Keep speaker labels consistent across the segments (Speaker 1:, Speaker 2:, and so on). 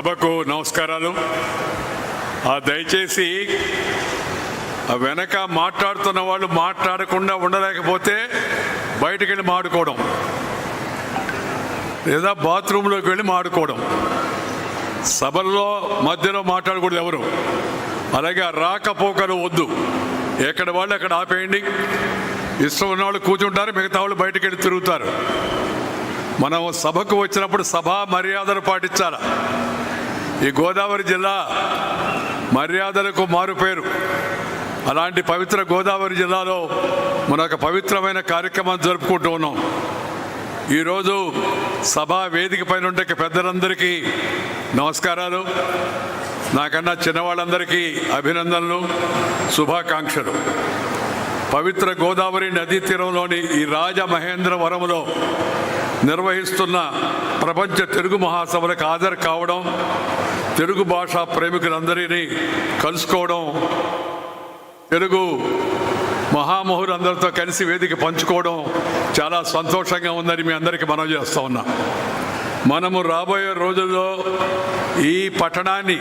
Speaker 1: సభకు నమస్కారాలు. ఆ దయచేసి ఆ వెనక మాట్లాడుతున్న వాళ్ళు మాట్లాడకుండా ఉండలేకపోతే బయటకు వెళ్ళి మాడుకోవడం. లేదా బాత్రూంలోకి వెళ్ళి మాడుకోవడం. సభల్లో మధ్యలో మాట్లాడకూడదు ఎవరు. అలాగే ఆ రాకపోకలు వద్దు. ఎక్కడ వాళ్ళు అక్కడ ఆపేయండి. ఇష్టం ఉన్న వాళ్ళు కూర్చుంటారు మిగతా వాళ్ళు బయటకు వెళ్ళి తిరుగుతారు. మనం సభకు వచ్చినప్పుడు సభా మర్యాదలు పాటించాలా? ఈ గోదావరి జిల్లా మర్యాదలకు మారు పేరు. అలాంటి పవిత్ర గోదావరి జిల్లాలో మన ఒక పవిత్రమైన కార్యక్రమం జరుపుకుంటూ ఉన్నాం. ఈరోజు సభా వేదిక పైన ఉండే పెద్దలందరికీ నమస్కారాలు. నాకన్నా చిన్నవాళ్ళందరికీ అభినందనలు శుభాకాంక్షలు. పవిత్ర గోదావరి నదీ తీరంలోని ఈ రాజమహేంద్రవరంలో నిర్వహిస్తున్న ప్రపంచ తెలుగు మహాసభలకు హాజరు కావడం తెలుగు భాషా ప్రేమికులందరినీ కలుసుకోవడం తెలుగు మహామహులందరితో కలిసి వేదిక పంచుకోవడం చాలా సంతోషంగా ఉందని మీ అందరికీ మనం చేస్తూ ఉన్నాం. మనము రాబోయే రోజుల్లో ఈ పట్టణాన్ని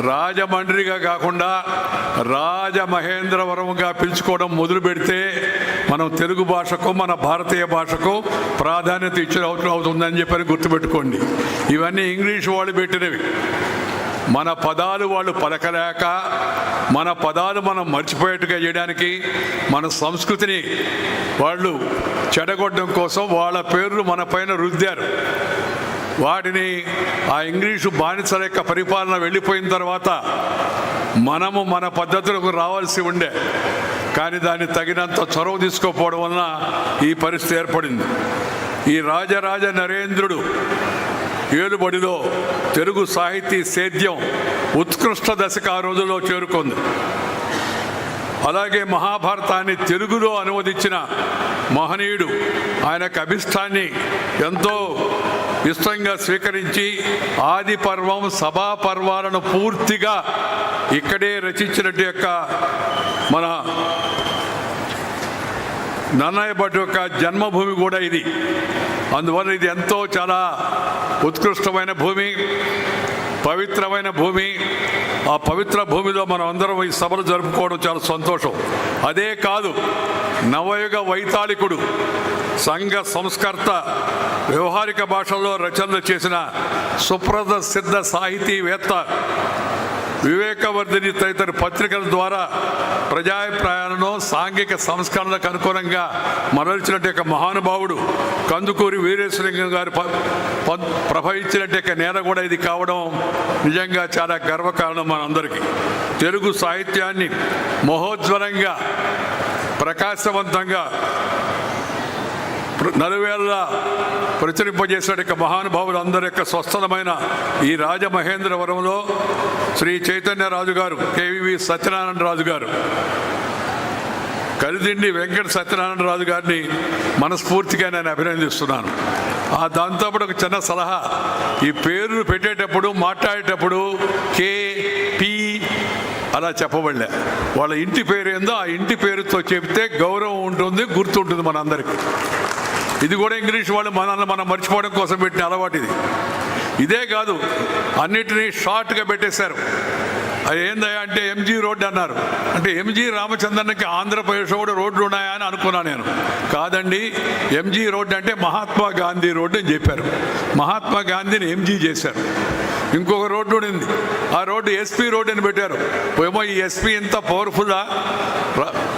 Speaker 1: రాజమండ్రిగా కాకుండా రాజమహేంద్రవరంగా పిలుచుకోవడం మొదలు పెడితే మనం తెలుగు భాషకు మన భారతీయ భాషకు ప్రాధాన్యత ఇచ్చిన అవుతుందని చెప్పని గుర్తుపెట్టుకోండి. ఇవన్నీ ఇంగ్లీష్ వాళ్ళు పెట్టినవి. మన పదాలు వాళ్ళు పలకలేక మన పదాలు మనం మర్చిపోయేట్టుగా చేయడానికి మన సంస్కృతిని వాళ్ళు చెడగొట్టడం కోసం వాళ్ళ పేర్లు మన పైన రుద్దారు. వాటిని ఆ ఇంగ్లీషు బానిసల యొక్క పరిపాలన వెళ్ళిపోయిన తర్వాత మనము మన పద్ధతులకు రావాల్సి ఉండే కానీ దాన్ని తగినంత చొరవ తీసుకోకపోవడం వలన ఈ పరిస్థితి ఏర్పడింది. ఈ రాజరాజ నరేంద్రుడు ఏలుబడిలో తెలుగు సాహితీ సేద్యం ఉత్కృష్ట దశకు ఆ రోజుల్లో చేరుకుంది. అలాగే మహాభారతాన్ని తెలుగులో అనువదించిన మహనీయుడు ఆయన కభిష్టాన్ని అభిష్టాన్ని ఎంతో ఇష్టంగా స్వీకరించి ఆది పర్వం సభా పర్వాలను పూర్తిగా ఇక్కడే రచించినట్టు యొక్క మన నన్నయ్య భట్ యొక్క జన్మభూమి కూడా ఇది. అందువల్ల ఇది ఎంతో చాలా ఉత్కృష్టమైన భూమి పవిత్రమైన భూమి. ఆ పవిత్ర భూమిలో మనం అందరం ఈ సభలు జరుపుకోవడం చాలా సంతోషం. అదే కాదు నవయుగ వైతాళికుడు సంఘ సంస్కర్త వ్యవహారిక భాషల్లో రచనలు చేసిన సుప్రద సిద్ధ సాహితీవేత్త వివేకవర్ధిని తదితర పత్రికల ద్వారా ప్రజాభిప్రాయాలను సాంఘిక సంస్కరణలకు అనుగుణంగా మరల్చినట్టు యొక్క మహానుభావుడు కందుకూరి వీరేశ్వరంగం గారు ప- ప్రభవించినట్టు యొక్క నేల కూడా ఇది కావడం నిజంగా చాలా గర్వకారణం మనందరికీ. తెలుగు సాహిత్యాన్ని మహోజ్వలంగా ప్రకాశవంతంగా నలువేళ్ళ ప్రచురింపజేసిన యొక్క మహానుభావులు అందరి యొక్క స్వస్థలమైన ఈ రాజమహేంద్రవరంలో శ్రీ చైతన్య రాజు గారు కేవీవి సత్యనారాయణ రాజు గారు కలిదిండి వెంకట సత్యనారాయణ రాజు గారిని మనస్ఫూర్తిగా నేను అభినందిస్తున్నాను. ఆ దాంతోపాటు ఒక చిన్న సలహా ఈ పేర్లు పెట్టేటప్పుడు మాట్లాడేటప్పుడు కే పి అలా చెప్పబడలే. వాళ్ళ ఇంటి పేరు ఏందో ఆ ఇంటి పేరుతో చెప్తే గౌరవం ఉంటుంది గుర్తుంటుంది మనందరికీ. ఇది కూడా ఇంగ్లీష్ వాళ్ళు మనల్ని మనం మర్చిపోవడం కోసం పెట్టిన అలవాటు ఇది. ఇదే కాదు అన్నిటినీ షార్ట్గా పెట్టేశారు. అది ఏందయ్యా అంటే ఎంజీ రోడ్ అన్నారు. అంటే ఎంజీ రామచంద్రన్కి ఆంధ్రప్రదేశ్ కూడా రోడ్లు ఉన్నాయా అని అనుకున్నాను నేను. కాదండి ఎంజీ రోడ్ అంటే మహాత్మా గాంధీ రోడ్ అని చెప్పారు. మహాత్మా గాంధీని ఎంజీ చేశారు. ఇంకొక రోడ్డు ఉంది ఆ రోడ్డు ఎస్పీ రోడ్డు అని పెట్టారు. ఏమో ఈ ఎస్పీ ఇంత పవర్ఫుల్లా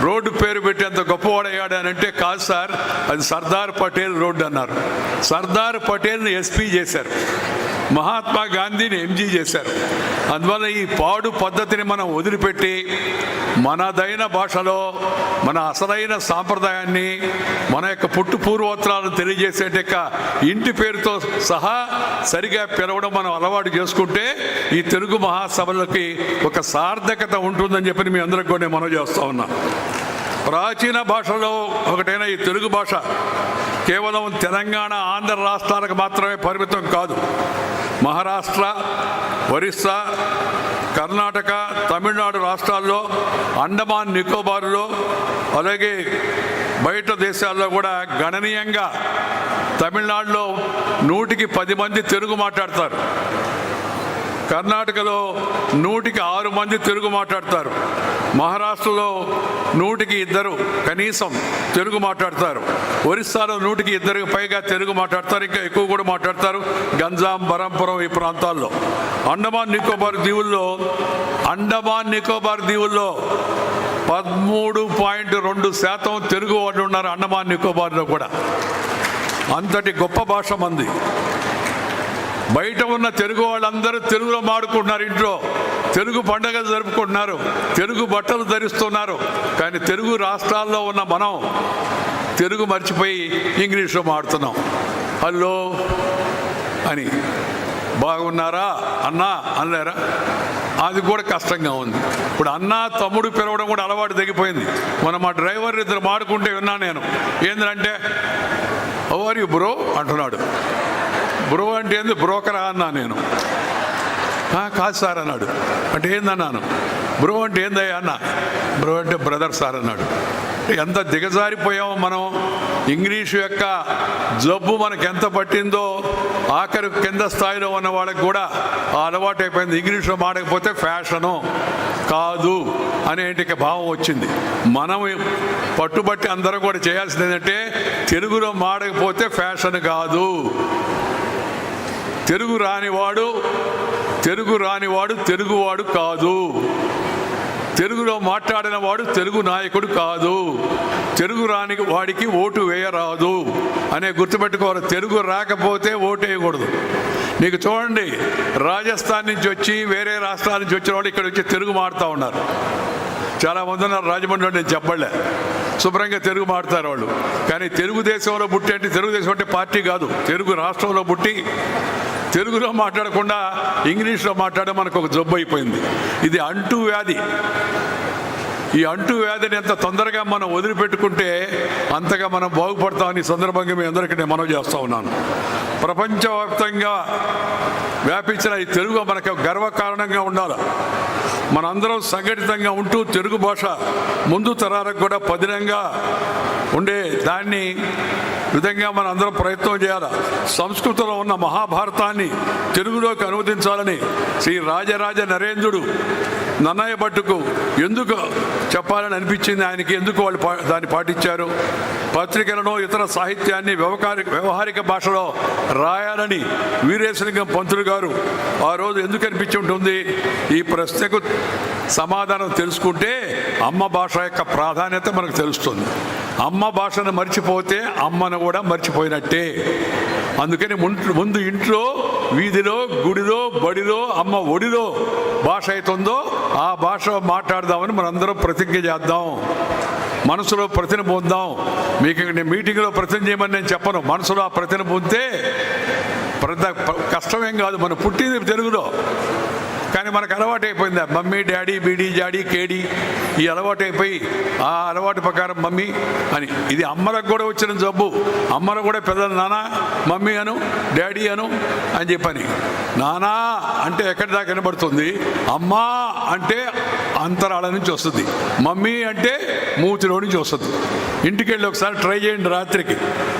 Speaker 1: రోడ్డు పేరు పెట్టి అంత గొప్పవాడయ్యాడు అని అంటే కాదు సార్ అది సర్దార్ పటేల్ రోడ్డు అన్నారు. సర్దార్ పటేల్ని ఎస్పీ చేశారు. మహాత్మా గాంధీని ఎంజీ చేశారు. అందువల్ల ఈ పాడు పద్ధతిని మనం వదిలిపెట్టి మనదైన భాషలో మన అసలైన సాంప్రదాయాన్ని మన యొక్క పుట్టు పూర్వోత్తరాలను తెలియజేసేట ఇంటి పేరుతో సహా సరిగా పిలవడం మనం అలవాటు చేసుకుంటే ఈ తెలుగు మహాసభలకి ఒక సార్థకత ఉంటుందని చెప్పి మీ అందరికి కూడా నేను మనవి చేస్తా ఉన్నా. ప్రాచీన భాషలో ఒకటైన ఈ తెలుగు భాష కేవలం తెలంగాణ ఆంధ్ర రాష్ట్రాలకు మాత్రమే పరిమితం కాదు. మహారాష్ట్ర ఒరిస్సా కర్ణాటక తమిళనాడు రాష్ట్రాల్లో అండమాన్ నికోబార్లో అలాగే బయట దేశాల్లో కూడా గణనీయంగా తమిళనాడులో నూటికి పది మంది తెలుగు మాట్లాడతారు. కర్ణాటకలో నూటికి ఆరు మంది తెలుగు మాట్లాడతారు. మహారాష్ట్రలో నూటికి ఇద్దరు కనీసం తెలుగు మాట్లాడతారు. ఒరిస్సాలో నూటికి ఇద్దరికి పైగా తెలుగు మాట్లాడతారు ఇంకా ఎక్కువ కూడా మాట్లాడతారు గంజాం బరంపురం ఈ ప్రాంతాల్లో. అండమాన్ నికోబార్ దీవుల్లో అండమాన్ నికోబార్ దీవుల్లో పదమూడు పాయింట్ రెండు శాతం తెలుగు వాళ్ళు ఉన్నారు అండమాన్ నికోబార్లో కూడా. అంతటి గొప్ప భాష మంది. బయట ఉన్న తెలుగు వాళ్ళందరూ తెలుగులో మాడుకుంటున్నారు ఇంట్లో. తెలుగు పండగలు జరుపుకుంటున్నారు తెలుగు బట్టలు ధరిస్తున్నారు కానీ తెలుగు రాష్ట్రాల్లో ఉన్న మనం తెలుగు మర్చిపోయి ఇంగ్లీష్లో మాడుతున్నాం. హలో అని. బాగున్నారా? అన్నా అనలేరా? అది కూడా కష్టంగా ఉంది. ఇప్పుడు అన్న తమ్ముడు పిలవడం కూడా అలవాటు తగ్గిపోయింది మన మా డ్రైవర్ ఇద్దరు మాడుకుంటే విన్నాను నేను. ఏంటంటే ఓవర్ యు బ్రో అంటున్నాడు. బ్రో అంటే ఏంది? బ్రోకరా అన్నా నేను. కాదు సార్ అన్నాడు. అంటే ఏందన్నాను బ్రో అంటే ఏందయ్యా అన్న. బ్రో అంటే బ్రదర్ సార్ అన్నాడు. ఎంత దిగజారిపోయామో మనం. ఇంగ్లీషు యొక్క జబ్బు మనకు ఎంత పట్టిందో ఆఖరి కింద స్థాయిలో ఉన్న వాళ్ళకి కూడా ఆ అలవాటు అయిపోయింది. ఇంగ్లీష్లో మాడకపోతే ఫ్యాషను కాదు అనేటికి భావం వచ్చింది. మనం పట్టుబట్టి అందరం కూడా చేయాల్సింది ఏంటంటే తెలుగులో మాడకపోతే ఫ్యాషన్ కాదు. తెలుగు రానివాడు తెలుగు రానివాడు తెలుగువాడు కాదు. తెలుగులో మాట్లాడిన వాడు తెలుగు నాయకుడు కాదు. తెలుగు రాని వాడికి ఓటు వేయరాదు. అనే గుర్తుపెట్టుకోవాలి. తెలుగు రాకపోతే ఓటు వేయకూడదు. నీకు చూడండి రాజస్థాన్ నుంచి వచ్చి వేరే రాష్ట్రాల నుంచి వచ్చిన వాళ్ళు ఇక్కడ వచ్చి తెలుగు మాడుతూ ఉన్నారు. చాలా మంది ఉన్నారు రాజమండ్రిలో నేను చెప్పలే. శుభ్రంగా తెలుగు మాడతారు వాళ్ళు. కానీ తెలుగుదేశంలో పుట్టి అంటే తెలుగుదేశం అంటే పార్టీ కాదు. తెలుగు రాష్ట్రంలో పుట్టి తెలుగులో మాట్లాడకుండా ఇంగ్లీష్లో మాట్లాడడం మనకు ఒక జబ్బు అయిపోయింది. ఇది అంటూ వ్యాధి. ఈ అంటూ వ్యాధిని ఎంత తొందరగా మనం వదిలిపెట్టుకుంటే అంతగా మనం బాగుపడతామని సందర్భంగా మీ అందరికీ నేను మనవి చేస్తూ ఉన్నాను. ప్రపంచవ్యాప్తంగా వ్యాపించిన ఈ తెలుగు మనకు గర్వకారణంగా ఉండాలి. మనందరం సంఘటితంగా ఉంటూ తెలుగు భాష ముందు తరాలకు కూడా పదినంగా ఉండే దాన్ని విధంగా మనం అందరం ప్రయత్నం చేయాలి. సంస్కృతంలో ఉన్న మహాభారతాన్ని తెలుగులోకి అనువదించాలని శ్రీ రాజరాజ నరేంద్రుడు నన్నయ్య భట్టుకు ఎందుకు చెప్పాలని అనిపించింది? ఆయనకి ఎందుకు వాళ్ళు పా- దాన్ని పాటించారు? పత్రికలను ఇతర సాహిత్యాన్ని వ్యవహారిక వ్యవహారిక భాషలో రాయాలని వీరేశలింగం పంతులు గారు ఆ రోజు ఎందుకు అనిపించి ఉంటుంది? ఈ ప్రశ్నకు సమాధానం తెలుసుకుంటే అమ్మ భాష యొక్క ప్రాధాన్యత మనకు తెలుస్తుంది. అమ్మ భాషను మర్చిపోతే అమ్మను కూడా మర్చిపోయినట్టే. అందుకని ముందు ఇంట్లో వీధిలో గుడిలో బడిలో అమ్మ ఒడిలో భాష అవుతుందో ఆ భాష మాట్లాడదామని మనందరం ప్రతిజ్ఞ చేద్దాం. మనసులో ప్రతిన పొందాం. మీకు నేను మీటింగ్లో ప్రతిన చేయమని నేను చెప్పను. మనసులో ఆ ప్రతిన పొందితే పెద్ద ప- కష్టమేం కాదు. మనం పుట్టింది తెలుగులో. కానీ మనకు అలవాటు అయిపోయింది. మమ్మీ డాడీ బీడీ జాడీ కేడీ ఈ అలవాటు అయిపోయి ఆ అలవాటు ప్రకారం మమ్మీ అని. ఇది అమ్మలకు కూడా వచ్చిన జబ్బు. అమ్మలు కూడా పెద్దలు నానా మమ్మీ అను డాడీ అను అని చెప్పని. నానా అంటే ఎక్కడి దాకా వినబడుతుంది? అమ్మా అంటే అంతరాల నుంచి వస్తుంది. మమ్మీ అంటే మూతిలో నుంచి వస్తుంది. ఇంటికి వెళ్ళి ఒకసారి ట్రై చేయండి రాత్రికి.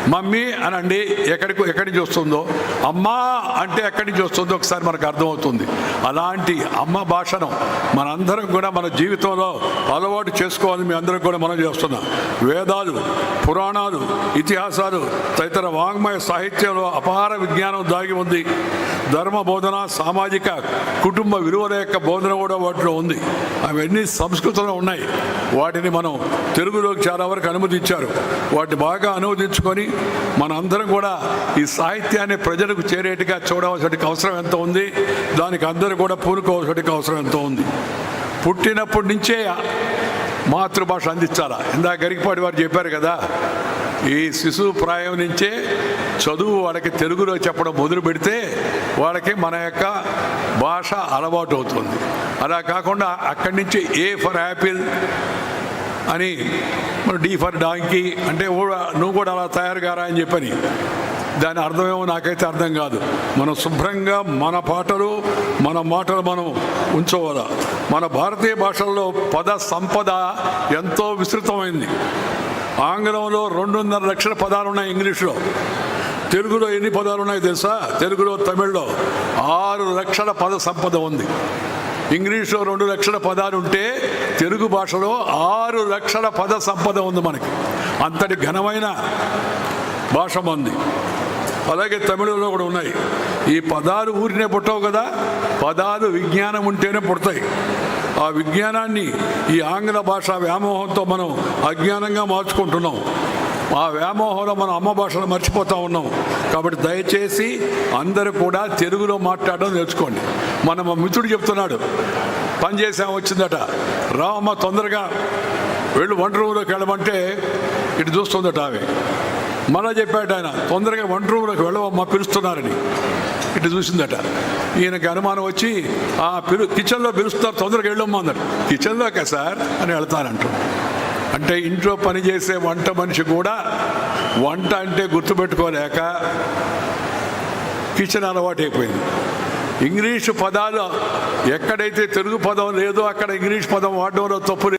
Speaker 1: మమ్మీ అనండి ఎక్కడికి ఎక్కడి నుంచి వస్తుందో? అమ్మా అంటే ఎక్కడి నుంచి వస్తుందో ఒకసారి మనకు అర్థమవుతుంది. అలాంటి అమ్మ భాషను మనందరం కూడా మన జీవితంలో అలవాటు చేసుకోవాలని మీ అందరం కూడా మనం చేస్తున్నాం. వేదాలు పురాణాలు ఇతిహాసాలు తదితర వాంగ్మయ సాహిత్యంలో అపార విజ్ఞానం దాగి ఉంది. ధర్మ బోధన సామాజిక కుటుంబ విలువల యొక్క బోధన కూడా వాటిలో ఉంది. అవన్నీ సంస్కృతంలో ఉన్నాయి. వాటిని మనం తెలుగులోకి చాలా వరకు అనుమతించారు. వాటిని బాగా అనువదించుకొని మన అందరం కూడా ఈ సాహిత్యాన్ని ప్రజలకు చేరేట్టుగా చూడవలసిన అవసరం ఎంత ఉంది. దానికి అందరూ కూడా పూనుకోవాల్సిన అవసరం ఎంత ఉంది. పుట్టినప్పటి నుంచే మాతృభాష అందించాలా? ఇందా గరికపాటి వారు చెప్పారు కదా ఈ శిశువు ప్రాయం నుంచే చదువు వాళ్ళకి తెలుగులో చెప్పడం మొదలు పెడితే వాళ్ళకి మన యొక్క భాష అలవాటు అవుతుంది అలా కాకుండా అక్కడి నుంచి ఏ ఫర్ యాపిల్ అని డి ఫర్ డాంకీ అంటే నువ్వు కూడా అలా తయారు కారా అని చెప్పని దాని అర్థమేమో నాకైతే అర్థం కాదు. మనం శుభ్రంగా మన పాటలు మన మాటలు మనం ఉంచుకోవాలి మన భారతీయ భాషల్లో పద సంపద ఎంతో విస్తృతమైంది. ఆంగ్లంలో రెండున్నర లక్షల పదాలు ఉన్నాయి ఇంగ్లీష్లో. తెలుగులో ఎన్ని పదాలు ఉన్నాయి తెలుసా? తెలుగులో తమిళ్ళో ఆరు లక్షల పద సంపద ఉంది. ఇంగ్లీష్లో రెండు లక్షల పదాలు ఉంటే తెలుగు భాషలో ఆరు లక్షల పద సంపద ఉంది మనకి. అంతటి ఘనమైన భాష ఉంది అలాగే తమిళంలో కూడా ఉన్నాయి. ఈ పదాలు ఊరినే పుట్టవు కదా? పదాలు విజ్ఞానం ఉంటేనే పుడతాయి. ఆ విజ్ఞానాన్ని ఈ ఆంగ్ల భాష వ్యామోహంతో మనం అజ్ఞానంగా మార్చుకుంటున్నాం. ఆ వ్యామోహంలో మనం అమ్మ భాషలో మర్చిపోతూ ఉన్నాం. కాబట్టి దయచేసి అందరూ కూడా తెలుగులో మాట్లాడడం నేర్చుకోండి. మన మిత్రుడు చెప్తున్నాడు పని చేసాం వచ్చిందట. రామమ్మ తొందరగా వెళ్ళు వంట రూమ్లోకి వెళ్ళమంటే ఇటు చూస్తుందట ఆమె. మళ్ళా చెప్పాడు ఆయన తొందరగా వంట రూమ్లోకి వెళ్ళవమ్మ పిలుస్తున్నారని. ఇటు చూసిందట. ఈయనకి అనుమానం వచ్చి ఆ పిలు కిచెన్లో పిలుస్తారు తొందరగా వెళ్ళమ్మా అన్నాడు. కిచెన్లోకే సార్? అని వెళ్తానంటూ అంటే ఇంట్లో పనిచేసే వంట మనిషి కూడా వంట అంటే గుర్తుపెట్టుకోలేక కిచెన్ అలవాటు అయిపోయింది. ఇంగ్లీషు పదాలు ఎక్కడైతే తెలుగు పదం లేదో అక్కడ ఇంగ్లీష్ పదం వాడడంలో తప్పు